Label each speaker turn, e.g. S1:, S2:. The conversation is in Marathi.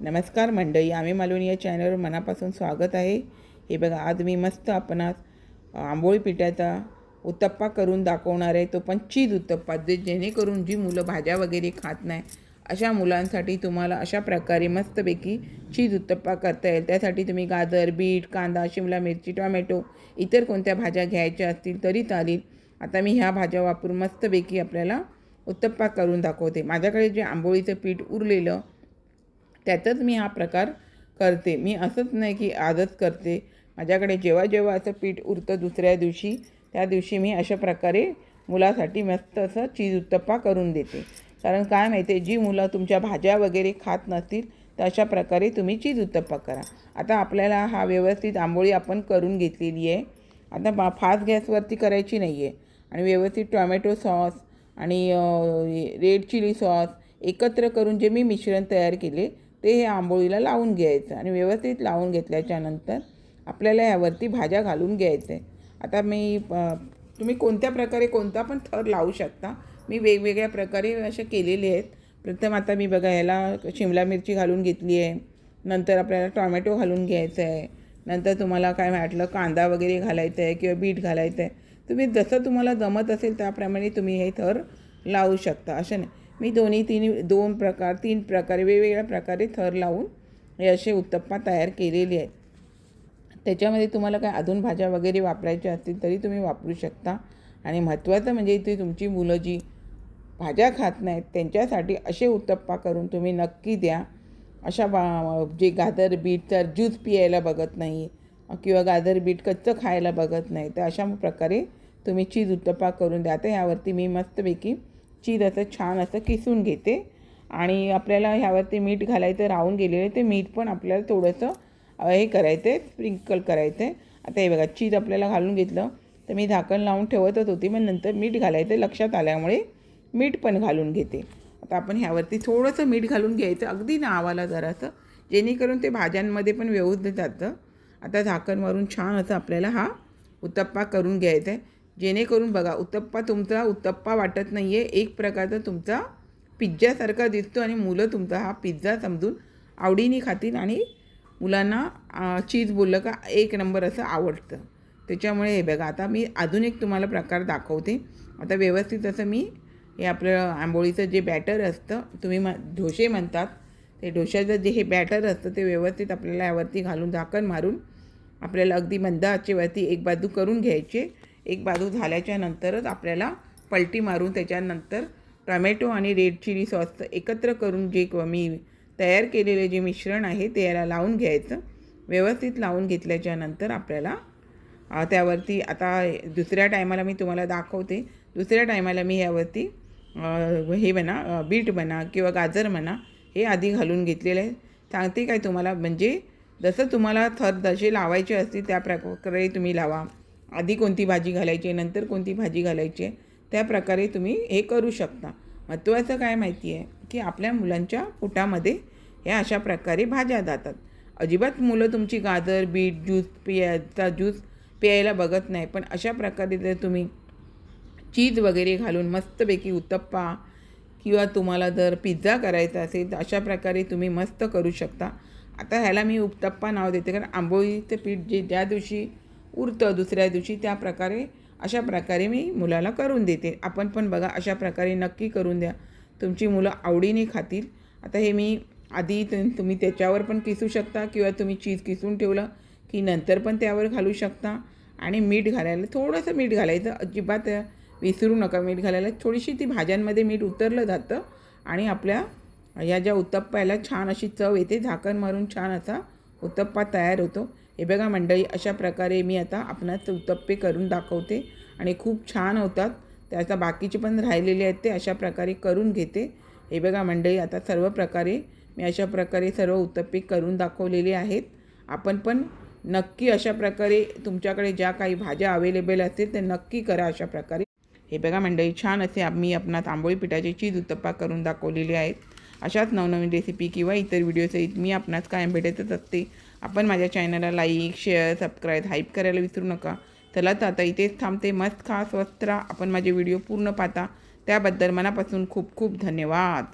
S1: नमस्कार मंडळी आम्ही मालवणी या चॅनलवर मनापासून स्वागत आहे. हे बघा आज मी मस्त आपणास आंबोळी पिठाचा उत्तप्पा करून दाखवणार आहे. तो पण चीज उत्तप्पा जे जेणेकरून जी मुलं भाज्या वगैरे खात नाही अशा मुलांसाठी तुम्हाला अशा प्रकारे मस्तपैकी चीज उत्तप्पा करता येईल. त्यासाठी तुम्ही गाजर बीट कांदा शिमला मिरची टोमॅटो इतर कोणत्या भाज्या घ्यायच्या असतील तरी चालेल. आता मी ह्या भाज्या वापरून मस्तपैकी आपल्याला उत्तप्पा करून दाखवते. माझ्याकडे जे आंबोळीचं पीठ उरलेलं त्यातच मी हा प्रकार करते. मी असंच नाही की आजच करते. माझ्याकडे जेव्हा जेव्हा असं पीठ उरतं दुसऱ्या दिवशी त्या दिवशी मी अशा प्रकारे मुलासाठी मस्त असं चीज उत्तप्पा करून देते. कारण काय माहिती आहे जी मुलं तुमच्या भाज्या वगैरे खात नसतील तर अशा प्रकारे तुम्ही चीज उत्तप्पा करा. आता आपल्याला हा व्यवस्थित आंबोळी आपण करून घेतलेली आहे. आता बा फास्ट गॅसवरती करायची नाही आहे आणि व्यवस्थित टॉमॅटो सॉस आणि रेड चिली सॉस एकत्र करून जे मी मिश्रण तयार केले ते हे आंबोळीला लावून घ्यायचं आणि व्यवस्थित लावून घेतल्याच्यानंतर आपल्याला यावरती भाज्या घालून घ्यायचं. आहे आता मी तुम्ही कोणत्या प्रकारे कोणता पण थर लावू शकता. मी वेगवेगळ्या प्रकारे असे केलेले आहेत. प्रथम आता मी बघा ह्याला शिमला मिरची घालून घेतली आहे. नंतर आपल्याला टॉमॅटो घालून घ्यायचं आहे. नंतर तुम्हाला काय वाटलं कांदा वगैरे घालायचं आहे किंवा बीट घालायचं आहे. तुम्ही जसं तुम्हाला जमत असेल त्याप्रमाणे तुम्ही हे थर लावू शकता. असं नाही. मी दोन्ही तीन दोन प्रकार तीन प्रकारे वेगवेगळ्या प्रकारे थर लावून हे असे उत्तप्पा तयार केलेले आहेत. त्याच्यामध्ये तुम्हाला काय अजून भाज्या वगैरे वापरायच्या असतील तरी तुम्ही वापरू शकता. आणि महत्त्वाचं म्हणजे इथे तुमची मुलं जी भाज्या खात नाहीत त्यांच्यासाठी असे उत्तप्पा करून तुम्ही नक्की द्या. अशा बा जे गाजर बीटचा ज्यूस पियायला बघत नाही किंवा गाजर बीट कच्चं खायला बघत नाही तर अशा प्रकारे तुम्ही चीज उत्तप्पा करून द्या. तर ह्यावरती मी मस्तपैकी चीज असं छान असं किसून घेते. आणि आपल्याला ह्यावरती मीठ घालायचं राहून गेलेलं ते मीठ पण आपल्याला थोडंसं हे करायचं आहे स्प्रिंकल करायचं आहे आता हे बघा चीज आपल्याला घालून घेतलं तर मी झाकण लावून ठेवतच होती मग नंतर मीठ घालायचं लक्षात आल्यामुळे मीठ पण घालून घेते. आता आपण ह्यावरती थोडंसं मीठ घालून घ्यायचं अगदी नावाला जरासं जेणेकरून ते भाज्यांमध्ये पण व्यवस्थित जातं. आता झाकण मारून छान असं आपल्याला हा उत्तप्पा करून घ्यायचा आहे. जेणेकरून बघा उत्तप्पा तुमचा उत्तप्पा वाटत नाही आहे एक प्रकारचा तुमचा पिझ्झासारखा दिसतो आणि मुलं तुमचा हा पिझ्झा समजून आवडीने खातील आणि मुलांना चीज बोललं का एक नंबर असं आवडतं. त्याच्यामुळे हे बघा आता मी अजून एक तुम्हाला प्रकार दाखवते. आता व्यवस्थित असं मी हे आपलं आंबोळीचं जे बॅटर असतं तुम्ही म ढोसे म्हणतात ते ढोशाचं जे हे बॅटर असतं ते व्यवस्थित आपल्याला यावरती घालून झाकण मारून आपल्याला अगदी मंदाचेवरती एक बाजू करून घ्यायचे. एक बाजू झाल्याच्या नंतरच आपल्याला पलटी मारून त्याच्यानंतर टोमॅटो आणि रेड चिली सॉस एकत्र करून जे मी तयार केलेले जे मिश्रण आहे ते याला लावून घ्यायचं. व्यवस्थित लावून घेतल्याच्यानंतर आपल्याला त्यावरती आता दुसऱ्या टायमाला मी तुम्हाला दाखवते. दुसऱ्या टायमाला मी यावरती हे म्हणा बीट म्हणा किंवा गाजर म्हणा हे आधी घालून घेतलेलं आहे. सांगते काय तुम्हाला? म्हणजे जसं तुम्हाला थर जसे लावायचे असतील त्या प्रकारे तुम्ही लावा. आधी कोणती भाजी घालायची आहे नंतर कोणती भाजी घालायची आहे त्या प्रकारे तुम्ही हे करू शकता. महत्त्वाचं काय माहिती आहे की आपल्या मुलांच्या पोटामध्ये ह्या अशा प्रकारे भाज्या जातात. अजिबात मुलं तुमची गाजर बीट ज्यूस पियाचा ज्यूस प्यायला बघत नाही पण अशा प्रकारे जर तुम्ही चीज वगैरे घालून मस्तपैकी उत्तप्पा किंवा तुम्हाला जर पिझ्झा करायचा असेल तर अशा प्रकारे तुम्ही मस्त करू शकता. आता ह्याला मी उत्तप्पा नाव देते कारण आंबोळीचं पीठ जे ज्या दिवशी उरतं दुसऱ्या दिवशी त्या प्रकारे अशा प्रकारे मी मुलाला करून देते. आपण पण बघा अशा प्रकारे नक्की करून द्या. तुमची मुलं आवडीने खातील. आता हे मी आधी तुम्ही त्याच्यावर पण किसू शकता किंवा तुम्ही चीज किसून ठेवलं की नंतर पण त्यावर घालू शकता. आणि मीठ घालायला थोडंसं मीठ घालायचं. अजिबात विसरू नका मीठ घालायला. थोडीशी ती भाज्यांमध्ये मीठ उतरलं जातं आणि आपल्या या ज्या उत्तप्प्याला छान अशी चव येते. झाकण मारून छान असा उत्तप्पा तयार होतो. हे बघा मंडळी अशा प्रकारे मी आता आपणास उत्तप्पे करून दाखवते आणि खूप छान होतात. त्याचा बाकीचे पण राहिलेले आहेत ते अशा प्रकारे करून घेते. हे बघा मंडळी आता सर्व प्रकारे मी अशा प्रकारे सर्व उत्तप्पे करून दाखवलेले आहेत. आपण पण नक्की अशा प्रकारे तुमच्याकडे ज्या काही भाज्या अवेलेबल असतील ते नक्की करा अशा प्रकारे. हे बघा मंडळी छान असे मी आपणात तांबोळी पिठाचे चीज उत्तप्पा करून दाखवलेले आहेत. अशाच नवनवीन रेसिपी किंवा इतर व्हिडिओसहित मी आपणास कायम भेटतच असते. आपण माझ्या चॅनलला लाईक शेअर सबस्क्राईब हाईप करायला विसरू नका. चला तर आता इथेच थांबते. मस्त खा स्वस्त राहा. आपण माझे व्हिडिओ पूर्ण पाहता. त्याबद्दल मनापासून खूप खूप धन्यवाद.